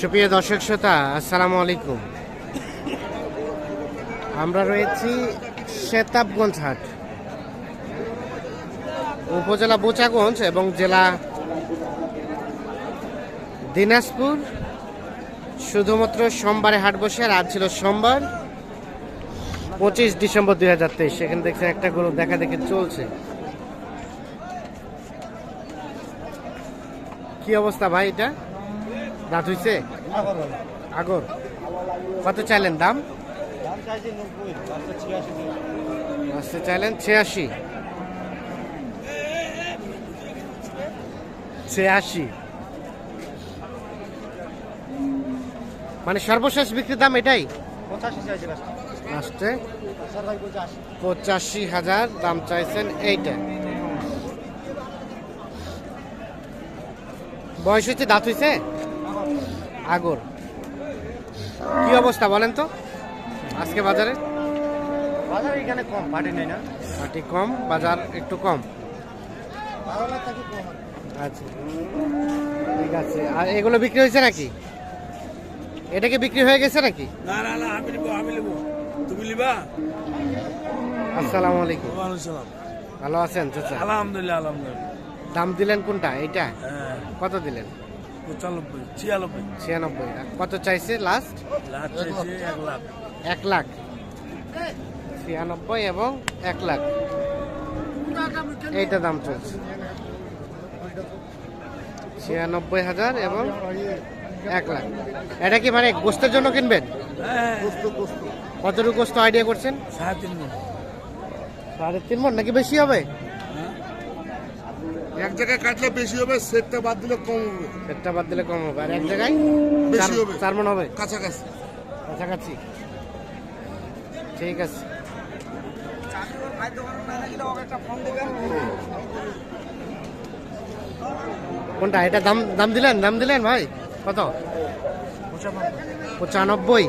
সুপ্রিয় দর্শক শ্রোতা, আসসালামু আলাইকুম। আমরা রয়েছি শেতাবগঞ্জ হাট, উপজেলা বোচাগঞ্জ এবং জেলা দিনাজপুর। শুধুমাত্র সোমবারে হাট বসে, আর আজ ছিল সোমবার, পঁচিশ ডিসেম্বর দুই হাজার তেইশ। সেখানে দেখছেন একটা গরু দেখা দেখে চলছে। কি অবস্থা ভাই এটা? দাঁত হইছে? আগর। কত চাইলেন দাম? চাইলেন ছিয়াশি। ছিয়াশি। মানে সর্বশেষ বিক্রির দাম এটাই? লাস্টে পঁচাশি হাজার দাম চাইছেন এইটা। বয়স হচ্ছে দাঁত হইছে? আগর। কি অবস্থা বলেন তো? আজকে বাজারে? বাজার এখানে কম পাটি নেই না। মাটি কম বাজার একটু কম। আচ্ছা ঠিক আছে। আর এগুলো বিক্রি হয়েছে নাকি? এটা কি বিক্রি হয়ে গেছে নাকি? না না না আমি নিবো আমি নিবো। তুমি নিবা? আসসালামু আলাইকুম। ভালো আছেন চাচা? আলহামদুলিল্লাহ আলহামদুলিল্লাহ। দাম দিলেন কোনটা? এইটা? হ্যাঁ। কত দিলেন? পঁচানব্বই ছিয়ানব্বই। ছিয়ানব্বই। কত চাইছে লাস্ট চাইছে এক লাখ। এক লাখ। ছিয়ানব্বই এবং এক লাখ। এইটা দাম চলছে। ছিয়ানব্বই হাজার এবং এক লাখ। এটা কি মানে গোস্তের জন্য কিনবেন? হ্যাঁ। কতটুকু গোস্ত আইডিয়া করছেন? সাড়ে তিন মন সাড়ে তিন মন নাকি বেশি হবে? এক জায়গায় কাটলে বেশি হবে সেটটা বাদ দিলে কম হবে। একটা বাদ দিলে কম হবে। আর এক জায়গায় বেশি হবে। চার মন হবে? কাছাকাছি। কাছাকাছি? ঠিক আছে। কোনটা? এটা দাম দাম দিলেন? দাম দিলেন ভাই? কত? পঁচানব্বই।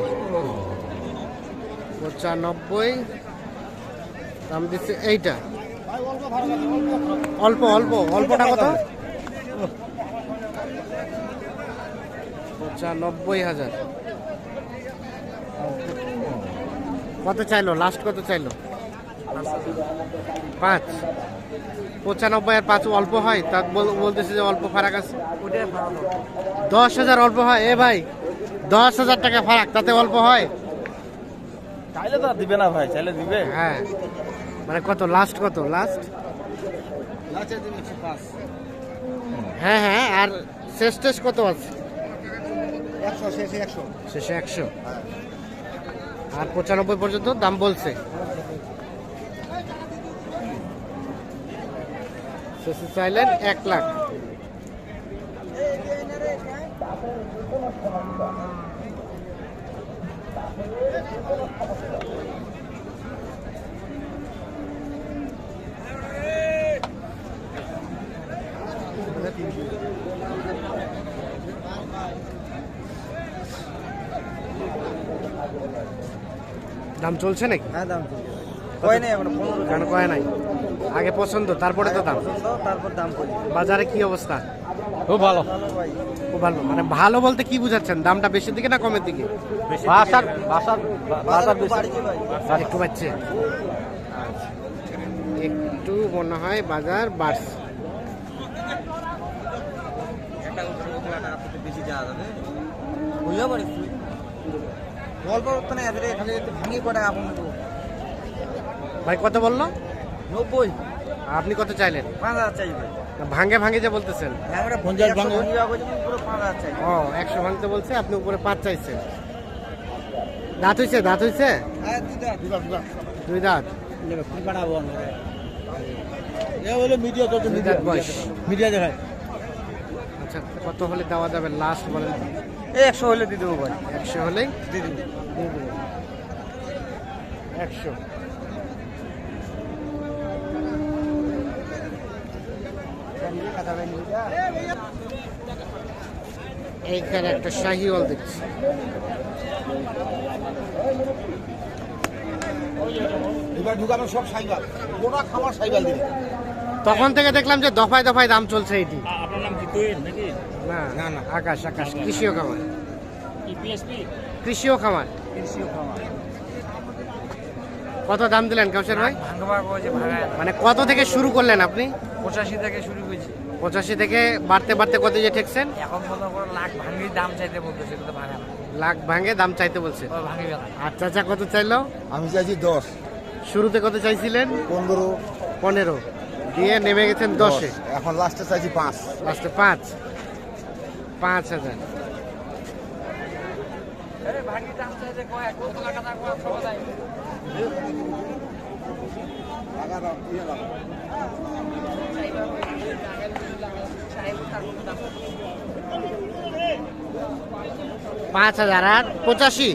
পঁচানব্বই। দাম দিচ্ছে এইটা। অল্প অল্প অল্পটা কত? পঁচানব্বই হাজার। কত চাইলো? লাস্ট কত চাইলো? পাঁচ। পঁচানব্বই আর পাঁচ অল্প হয়? তা বলতেছে যে অল্প ফারাক আছে। দশ হাজার অল্প হয়? এ ভাই দশ হাজার টাকা ফারাক তাতে অল্প হয়? চাইলে তো দিবে না ভাই চাইলে দিবে। হ্যাঁ। মানে কত লাস্ট কত? লাস্ট হ্যাঁ হ্যাঁ আর শেষ টেস কত আছে? শেষে একশো। আর পঁচানব্বই পর্যন্ত দাম বলছে। শেষে চাইলেন এক লাখ। দাম চলছে নাকি? হ্যাঁ দাম কয় নেই আমরা কেন কয় নাই? আগে পছন্দ তারপরে তো দাম। তারপর দাম বাজারে কি অবস্থা? খুব ভালো। ভালো খুব ভালো। মানে ভালো বলতে কি বুঝাচ্ছেন? দামটা বেশির দিকে না কমের দিকে? বাসার বাসার বাজার একটু বাড়ছে আচ্ছা। একটু মনে হয় বাজার বাড়ছে বেশি যাওয়া যাবে বুঝতে পারিস গল্প তো না এদের এখানে ভাঙি কটা আপন ভাই কত বলল? নব্বই। আপনি কত চাইলেন? পাঁচ হাজার চাই ভাই। না, ভাঙ্গে ভাঙ্গে যে বলতেছেন। ভাঙে। ভাঙি চাই। ও একশো ভাঙতে বলছে আপনি উপরে পাঁচ চাইছেন। দাঁত হইছে দাঁত হইছে? হ্যাঁ দুই দাঁত। মিডিয়া মিডিয়া দেখায়। আচ্ছা কত হলে দেওয়া যাবে লাস্ট বলেন? এই একশো হলে দিয়ে দেবো ভাই। একশো হলেই দিয়ে দেবো। দিয়ে দেবেন একশো। এইখানে একটা শাহিওয়াল দেখছি। এবার ঢুকানো সব সাইবাল গোটা খাবার সাইবাল দিবে। তখন থেকে দেখলাম যে দফায় দফায় দাম চলছে এটি। আপনার নাম কি নাকি? না না না আকাশ আকাশ কৃষিও কামার কৃষি ও খামার। কৃষি খাওয়া কত দাম দিলেন কাউসার ভাই? মানে কত থেকে শুরু করলেন আপনি? পঁচাশি থেকে শুরু করেছি। পঁচাশি থেকে বাড়তে বাড়তে কত যে ঠেকছেন? এখন মনে করো লাখ ভাঙির দাম চাইতে বলতেছে ভাঙা লাখ ভাঙে দাম চাইতে বলছে। ও ভাঙিবে না কত চাইলো? আমি চাইছি দশ। শুরুতে কত চাইছিলেন? পনেরো। পনেরো। দিয়ে নেমে গেছেন দশে। এখন লাস্টে চাইছি পাঁচ। লাস্টে পাঁচ। পাঁচ হাজার। পাঁচ হাজার আর পঁচাশি।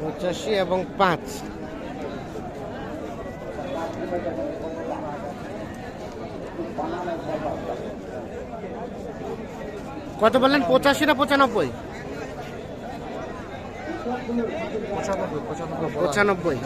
পঁচাশি এবং পাঁচ। কত বললেন? পঁচাশি না পঁচানব্বই? পঁচানব্বই।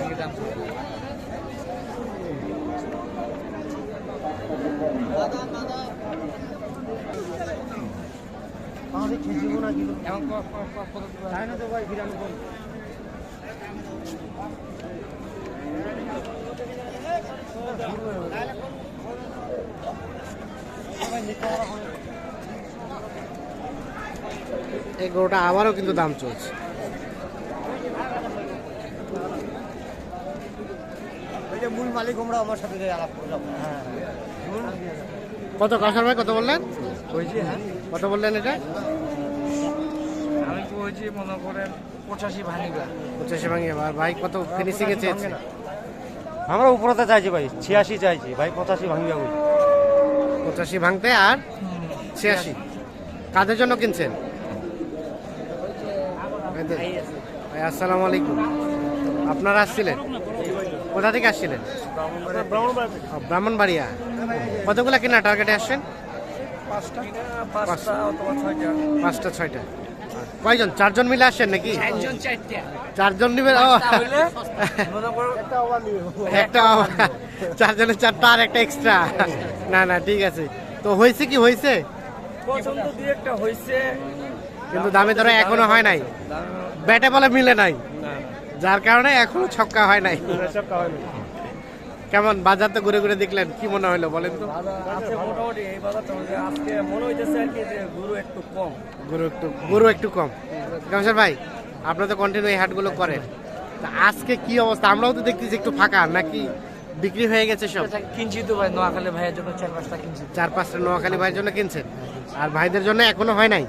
এই গরুটা আবারও কিন্তু দাম চলছে। মূল মালিক আমরা আমার সাথে আলাপ করে হ্যাঁ। কত কাসার ভাই কত বললেন? হ্যাঁ। কত বললেন এটা? আমি কইছি মনে করেন পঁচাশি ভাঙিবা পঁচাশি ভাঙিয়ে আর ভাই কত ফিনিশিং এ চেয়েছে? আমরা উপরতে চাইছি ভাই ছিয়াশি চাইছি। ভাই পঁচাশি ভাঙবে পঁচাশি ভাঙতে আর ছিয়াশি। কাদের জন্য কিনছেন। ভাই আসসালামু আলাইকুম। আপনারা আসছিলেন? কোথা থেকে আসছিলেন? ব্রাহ্মণবাড়িয়া। কতগুলা কিনা? টার্গেটে আসছেন? পাঁচটা অথবা পাঁচটা ছয়টা। কয়জন? চারজন মিলে আসছেন নাকি? চারজন নিবে ও। হইলে? একটা চারজনের চারটা আর একটা এক্সট্রা না না ঠিক আছে। তো হয়েছে কি? হয়েছে? পছন্দ দুই একটা হয়েছে। কিন্তু দামে ধরো এখনও হয় নাই। ব্যাটে বলে মিলে নাই। যার কারণে এখনও ছক্কা হয় নাই। কেমন বাজার তো ঘুরে ঘুরে দেখলেন কি মনে হলো বলেন তো? আছে মোটামুটি এই বাজারটা আজকে মনে হইতেছে আর কি যে গরু একটু কম। গরু একটু গরু একটু কম। কামসার ভাই আপনারা তো কন্টিনিউ এই হাটগুলো করেন। তা আজকে কি অবস্থা? আমরাও তো দেখতেছি একটু ফাঁকা নাকি বিক্রি হয়ে গেছে সব? কিনছি তো ভাই নোয়াখালী ভাইয়ের জন্য চার পাঁচটা কিনছি। চার পাঁচটা নোয়াখালী ভাইয়ের জন্য কিনছেন? আর ভাইদের জন্য এখনও হয় নাই?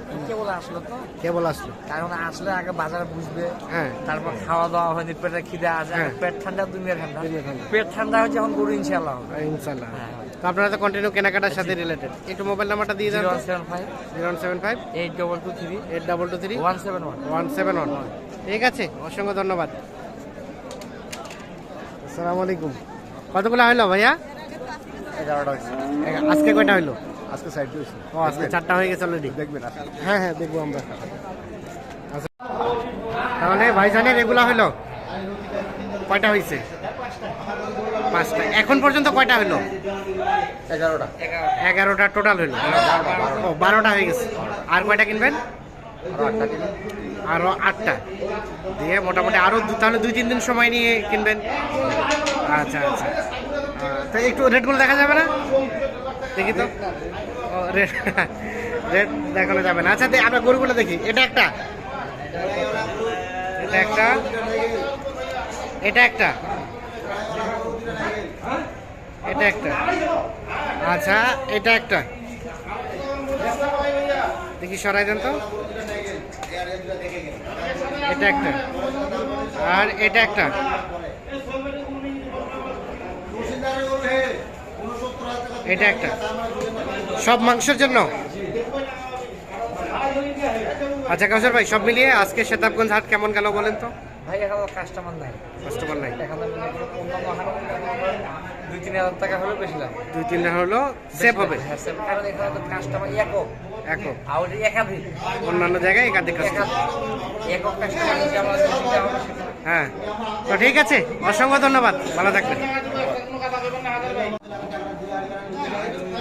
আসলো তো? কেবল আসলো। কারণ আসলে আগে বাজার বুঝবে। হ্যাঁ। তারপর খাওয়া দাওয়া হয়নি পেটে খিদে আছে। হ্যাঁ। পেট ঠান্ডা দুনিয়া ঠান্ডা। পেট ঠান্ডা হচ্ছে এখন গরু ইনশাল্লাহ ইনশাল্লাহ হ্যাঁ। তো আপনারা তো কন্টিনিউ কেনাকাটার সাথে রিলেটেড একটু মোবাইল নাম্বারটা দিয়ে দেন seven five. Zero seven five. Eight double two three. Eight double two three. One seven one. One seven one. ঠিক আছে অসংখ্য ধন্যবাদ। আসসালামু আলাইকুম। কতগুলো হইল ভাইয়া? এগারোটা আজকে কয়টা হইল? আজকে সাইড হয়েছে ও আজকে চারটা হয়ে গেছে অলরেডি দেখবেন হ্যাঁ হ্যাঁ দেখব আমরা। তাহলে ভাইজানের এগুলা হইল কয়টা হয়েছে? পাঁচটা। এখন পর্যন্ত কয়টা হইল এগারোটা। এগারোটা টোটাল হইল ও বারোটা হয়ে গেছে। আর কয়টা কিনবেন? আরও আটটা দিয়ে মোটামুটি আরও তাহলে দুই তিন দিন সময় নিয়ে কিনবেন। আচ্ছা আচ্ছা। তো একটু রেটগুলো দেখা যাবে না? দেখি তো। রেট রেট দেখানো যাবে না। আচ্ছা আমরা গরুগুলো দেখি। এটা একটা। এটা একটা। এটা একটা। এটা একটা। আচ্ছা এটা একটা। দেখি, সরাই দেন তো। এটা একটা। আর এটা একটা। এটা একটা। সব মাংসের জন্য? আচ্ছা কাউসার ভাই সব মিলিয়ে আজকে শেতাবগঞ্জ হাট কেমন গেল বলেন তো? ভাই এখন কাস্টমার নাই। কাস্টমার দুই তিন হাজার টাকা বেশি দুই তিন হলো সেভ হবে। হ্যাঁ, save। কারণ এখানে তো কাস্টমার একক। একক। আর একাধিক। অন্যান্য জায়গায় একাধিক একক কাস্টমার। হ্যাঁ। তো ঠিক আছে অসংখ্য ধন্যবাদ। ভালো থাকবেন।